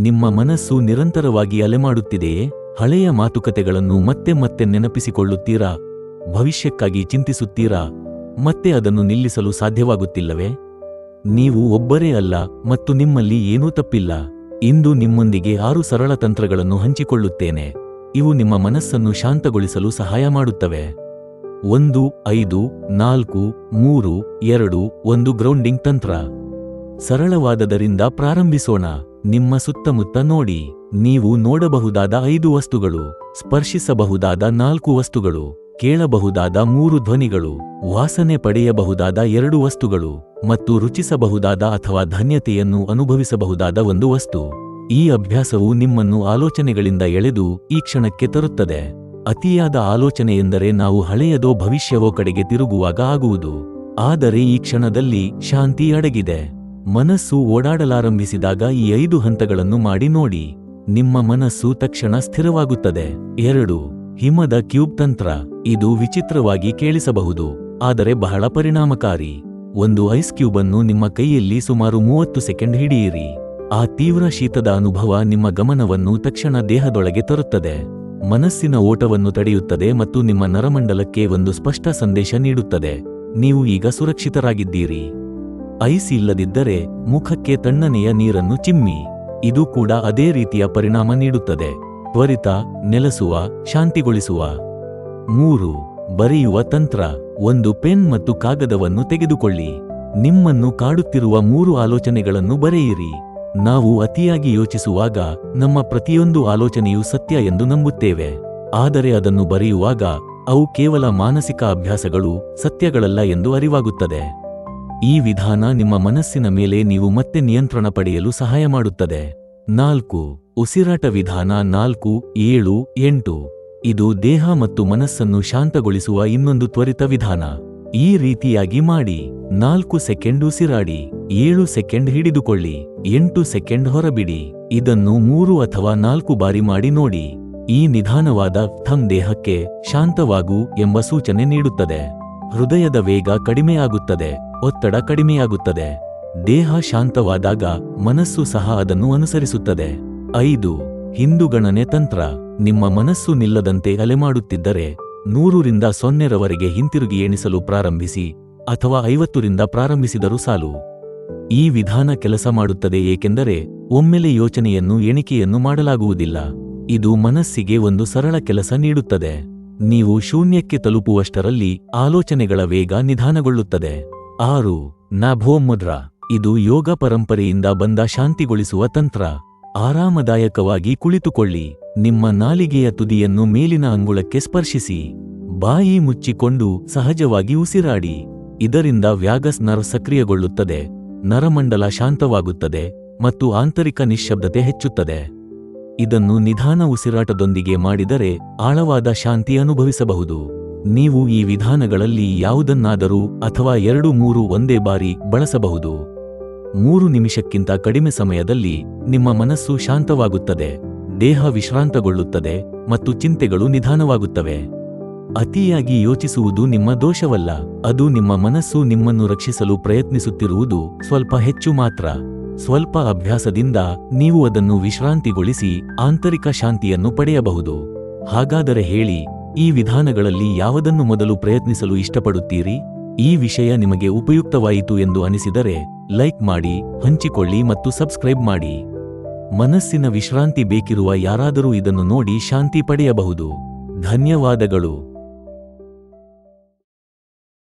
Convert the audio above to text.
ನಿಮ್ಮ ಮನಸ್ಸು ನಿರಂತರವಾಗಿ ಅಲೆಮಾಡುತ್ತಿದೆಯೇ? ಹಳೆಯ ಮಾತುಕತೆಗಳನ್ನು ಮತ್ತೆ ಮತ್ತೆ ನೆನಪಿಸಿಕೊಳ್ಳುತ್ತೀರಾ? ಭವಿಷ್ಯಕ್ಕಾಗಿ ಚಿಂತಿಸುತ್ತೀರಾ? ಮತ್ತೆ ಅದನ್ನು ನಿಲ್ಲಿಸಲು ಸಾಧ್ಯವಾಗುತ್ತಿಲ್ಲವೇ? ನೀವು ಒಬ್ಬರೇ ಅಲ್ಲ ಮತ್ತು ನಿಮ್ಮಲ್ಲಿ ಏನೂ ತಪ್ಪಿಲ್ಲ. ಇಂದು ನಿಮ್ಮೊಂದಿಗೆ ಆರು ಸರಳ ತಂತ್ರಗಳನ್ನು ಹಂಚಿಕೊಳ್ಳುತ್ತೇನೆ. ಇವು ನಿಮ್ಮ ಮನಸ್ಸನ್ನು ಶಾಂತಗೊಳಿಸಲು ಸಹಾಯ ಮಾಡುತ್ತವೆ. ಒಂದು, ಐದು, ನಾಲ್ಕು, ಮೂರು, ಎರಡು, ಒಂದು ಗ್ರೌಂಡಿಂಗ್ ತಂತ್ರ. ಸರಳವಾದದರಿಂದ ಪ್ರಾರಂಭಿಸೋಣ. ನಿಮ್ಮ ಸುತ್ತಮುತ್ತ ನೋಡಿ, ನೀವು ನೋಡಬಹುದಾದ ಐದು ವಸ್ತುಗಳು, ಸ್ಪರ್ಶಿಸಬಹುದಾದ ನಾಲ್ಕು ವಸ್ತುಗಳು, ಕೇಳಬಹುದಾದ ಮೂರು ಧ್ವನಿಗಳು, ವಾಸನೆ ಪಡೆಯಬಹುದಾದ ಎರಡು ವಸ್ತುಗಳು ಮತ್ತು ರುಚಿಸಬಹುದಾದ ಅಥವಾ ಧನ್ಯತೆಯನ್ನು ಅನುಭವಿಸಬಹುದಾದ ಒಂದು ವಸ್ತು. ಈ ಅಭ್ಯಾಸವು ನಿಮ್ಮನ್ನು ಆಲೋಚನೆಗಳಿಂದ ಎಳೆದು ಈ ಕ್ಷಣಕ್ಕೆ ತರುತ್ತದೆ. ಅತಿಯಾದ ಆಲೋಚನೆ ಎಂದರೆ ನಾವು ಹಳೆಯದೋ ಭವಿಷ್ಯವೋ ಕಡೆಗೆ ತಿರುಗುವಾಗ ಆಗುವುದು. ಆದರೆ ಈ ಕ್ಷಣದಲ್ಲಿ ಶಾಂತಿ ಅಡಗಿದೆ. ಮನಸ್ಸು ಓಡಾಡಲಾರಂಭಿಸಿದಾಗ ಈ ಐದು ಹಂತಗಳನ್ನು ಮಾಡಿ ನೋಡಿ. ನಿಮ್ಮ ಮನಸ್ಸು ತಕ್ಷಣ ಸ್ಥಿರವಾಗುತ್ತದೆ. ಎರಡು, ಹಿಮದ ಕ್ಯೂಬ್ ತಂತ್ರ. ಇದು ವಿಚಿತ್ರವಾಗಿ ಕೇಳಿಸಬಹುದು, ಆದರೆ ಬಹಳ ಪರಿಣಾಮಕಾರಿ. ಒಂದು ಐಸ್ ಕ್ಯೂಬ್ ಅನ್ನು ನಿಮ್ಮ ಕೈಯಲ್ಲಿ ಸುಮಾರು ಮೂವತ್ತು ಸೆಕೆಂಡ್ ಹಿಡಿಯಿರಿ. ಆ ತೀವ್ರ ಶೀತದ ಅನುಭವ ನಿಮ್ಮ ಗಮನವನ್ನು ತಕ್ಷಣ ದೇಹದೊಳಗೆ ತರುತ್ತದೆ. ಮನಸ್ಸಿನ ಓಟವನ್ನು ತಡೆಯುತ್ತದೆ ಮತ್ತು ನಿಮ್ಮ ನರಮಂಡಲಕ್ಕೆ ಒಂದು ಸ್ಪಷ್ಟ ಸಂದೇಶ ನೀಡುತ್ತದೆ. ನೀವು ಈಗ ಸುರಕ್ಷಿತರಾಗಿದ್ದೀರಿ. ಐಸ್ ಇಲ್ಲದಿದ್ದರೆ ಮುಖಕ್ಕೆ ತಣ್ಣನೆಯ ನೀರನ್ನು ಚಿಮ್ಮಿ. ಇದು ಕೂಡ ಅದೇ ರೀತಿಯ ಪರಿಣಾಮ ನೀಡುತ್ತದೆ. ತ್ವರಿತ ನೆಲೆಸುವ, ಶಾಂತಿಗೊಳಿಸುವ. ಮೂರು, ಬರೆಯುವ ತಂತ್ರ. ಒಂದು ಪೆನ್ ಮತ್ತು ಕಾಗದವನ್ನು ತೆಗೆದುಕೊಳ್ಳಿ. ನಿಮ್ಮನ್ನು ಕಾಡುತ್ತಿರುವ ಮೂರು ಆಲೋಚನೆಗಳನ್ನು ಬರೆಯಿರಿ. ನಾವು ಅತಿಯಾಗಿ ಯೋಚಿಸುವಾಗ ನಮ್ಮ ಪ್ರತಿಯೊಂದು ಆಲೋಚನೆಯೂ ಸತ್ಯ ಎಂದು ನಂಬುತ್ತೇವೆ. ಆದರೆ ಅದನ್ನು ಬರೆಯುವಾಗ ಅವು ಕೇವಲ ಮಾನಸಿಕ ಅಭ್ಯಾಸಗಳು, ಸತ್ಯಗಳಲ್ಲ ಎಂದು ಅರಿವಾಗುತ್ತದೆ. ಈ ವಿಧಾನ ನಿಮ್ಮ ಮನಸ್ಸಿನ ಮೇಲೆ ನೀವು ಮತ್ತೆ ನಿಯಂತ್ರಣ ಪಡೆಯಲು ಸಹಾಯ ಮಾಡುತ್ತದೆ. ನಾಲ್ಕು, ಉಸಿರಾಟ ವಿಧಾನ. ನಾಲ್ಕು, ಏಳು, ಎಂಟು. ಇದು ದೇಹ ಮತ್ತು ಮನಸ್ಸನ್ನು ಶಾಂತಗೊಳಿಸುವ ಇನ್ನೊಂದು ತ್ವರಿತ ವಿಧಾನ. ಈ ರೀತಿಯಾಗಿ ಮಾಡಿ. ನಾಲ್ಕು ಸೆಕೆಂಡ್ ಉಸಿರಾಡಿ. ಏಳು ಸೆಕೆಂಡ್ ಹಿಡಿದುಕೊಳ್ಳಿ. ಎಂಟು ಸೆಕೆಂಡ್ ಹೊರಬಿಡಿ. ಇದನ್ನು ಮೂರು ಅಥವಾ ನಾಲ್ಕು ಬಾರಿ ಮಾಡಿ ನೋಡಿ. ಈ ನಿಧಾನವಾದ ಥಮ್ ದೇಹಕ್ಕೆ ಶಾಂತವಾಗು ಎಂಬ ಸೂಚನೆ ನೀಡುತ್ತದೆ. ಹೃದಯದ ವೇಗ ಕಡಿಮೆಯಾಗುತ್ತದೆ, ಒತ್ತಡ ಕಡಿಮೆಯಾಗುತ್ತದೆ. ದೇಹ ಶಾಂತವಾದಾಗ ಮನಸ್ಸು ಸಹ ಅದನ್ನು ಅನುಸರಿಸುತ್ತದೆ. ಐದು, ಹಿಂದುಗಣನೆ ತಂತ್ರ. ನಿಮ್ಮ ಮನಸ್ಸು ನಿಲ್ಲದಂತೆ ಅಲೆಮಾಡುತ್ತಿದ್ದರೆ, ನೂರರಿಂದ ಸೊನ್ನೆರವರೆಗೆ ಹಿಂತಿರುಗಿ ಎಣಿಸಲು ಪ್ರಾರಂಭಿಸಿ, ಅಥವಾ ಐವತ್ತರಿಂದ ಪ್ರಾರಂಭಿಸಿದರೂ ಸಾಲು. ಈ ವಿಧಾನ ಕೆಲಸ ಮಾಡುತ್ತದೆ ಏಕೆಂದರೆ, ಒಮ್ಮೆಲೆ ಯೋಚನೆಯನ್ನು, ಎಣಿಕೆಯನ್ನು ಮಾಡಲಾಗುವುದಿಲ್ಲ. ಇದು ಮನಸ್ಸಿಗೆ ಒಂದು ಸರಳ ಕೆಲಸ ನೀಡುತ್ತದೆ. ನೀವು ಶೂನ್ಯಕ್ಕೆ ತಲುಪುವಷ್ಟರಲ್ಲಿ ಆಲೋಚನೆಗಳ ವೇಗ ನಿಧಾನಗೊಳ್ಳುತ್ತದೆ. ಆರು, ನಭೋಮುದ್ರ. ಇದು ಯೋಗ ಪರಂಪರೆಯಿಂದ ಬಂದ ಶಾಂತಿಗೊಳಿಸುವ ತಂತ್ರ. ಆರಾಮದಾಯಕವಾಗಿ ಕುಳಿತುಕೊಳ್ಳಿ. ನಿಮ್ಮ ನಾಲಿಗೆಯ ತುದಿಯನ್ನು ಮೇಲಿನ ಅಂಗುಳಕ್ಕೆ ಸ್ಪರ್ಶಿಸಿ. ಬಾಯಿ ಮುಚ್ಚಿಕೊಂಡು ಸಹಜವಾಗಿ ಉಸಿರಾಡಿ. ಇದರಿಂದ ವ್ಯಾಗಸ್ ನರ ಸಕ್ರಿಯಗೊಳ್ಳುತ್ತದೆ. ನರಮಂಡಲ ಶಾಂತವಾಗುತ್ತದೆ ಮತ್ತು ಆಂತರಿಕ ನಿಶ್ಶಬ್ದತೆ ಹೆಚ್ಚುತ್ತದೆ. ಇದನ್ನು ನಿಧಾನ ಉಸಿರಾಟದೊಂದಿಗೆ ಮಾಡಿದರೆ ಆಳವಾದ ಶಾಂತಿ ಅನುಭವಿಸಬಹುದು. ನೀವು ಈ ವಿಧಾನಗಳಲ್ಲಿ ಯಾವುದನ್ನಾದರೂ ಅಥವಾ ಎರಡು ಮೂರು ಒಂದೇ ಬಾರಿ ಬಳಸಬಹುದು. ಮೂರು ನಿಮಿಷಕ್ಕಿಂತ ಕಡಿಮೆ ಸಮಯದಲ್ಲಿ ನಿಮ್ಮ ಮನಸ್ಸು ಶಾಂತವಾಗುತ್ತದೆ, ದೇಹ ವಿಶ್ರಾಂತಗೊಳ್ಳುತ್ತದೆ ಮತ್ತು ಚಿಂತೆಗಳು ನಿಧಾನವಾಗುತ್ತವೆ. ಅತಿಯಾಗಿ ಯೋಚಿಸುವುದು ನಿಮ್ಮ ದೋಷವಲ್ಲ, ಅದು ನಿಮ್ಮ ಮನಸ್ಸು ನಿಮ್ಮನ್ನು ರಕ್ಷಿಸಲು ಪ್ರಯತ್ನಿಸುತ್ತಿರುವುದು ಸ್ವಲ್ಪ ಹೆಚ್ಚು ಮಾತ್ರ. ಸ್ವಲ್ಪ ಅಭ್ಯಾಸದಿಂದ ನೀವು ಅದನ್ನು ವಿಶ್ರಾಂತಿಗೊಳಿಸಿ ಆಂತರಿಕ ಶಾಂತಿಯನ್ನು ಪಡೆಯಬಹುದು. ಹಾಗಾದರೆ ಹೇಳಿ, ಈ ವಿಧಾನಗಳಲ್ಲಿ ಯಾವುದನ್ನು ಮೊದಲು ಪ್ರಯತ್ನಿಸಲು ಇಷ್ಟಪಡುತ್ತೀರಿ? ಈ ವಿಷಯ ನಿಮಗೆ ಉಪಯುಕ್ತವಾಯಿತು ಎಂದು ಅನಿಸಿದರೆ, ಲೈಕ್ ಮಾಡಿ, ಹಂಚಿಕೊಳ್ಳಿ ಮತ್ತು ಸಬ್ಸ್ಕ್ರೈಬ್ ಮಾಡಿ. ಮನಸ್ಸಿನ ವಿಶ್ರಾಂತಿ ಬೇಕಿರುವ ಯಾರಾದರೂ ಇದನ್ನು ನೋಡಿ ಶಾಂತಿ ಪಡೆಯಬಹುದು. ಧನ್ಯವಾದಗಳು.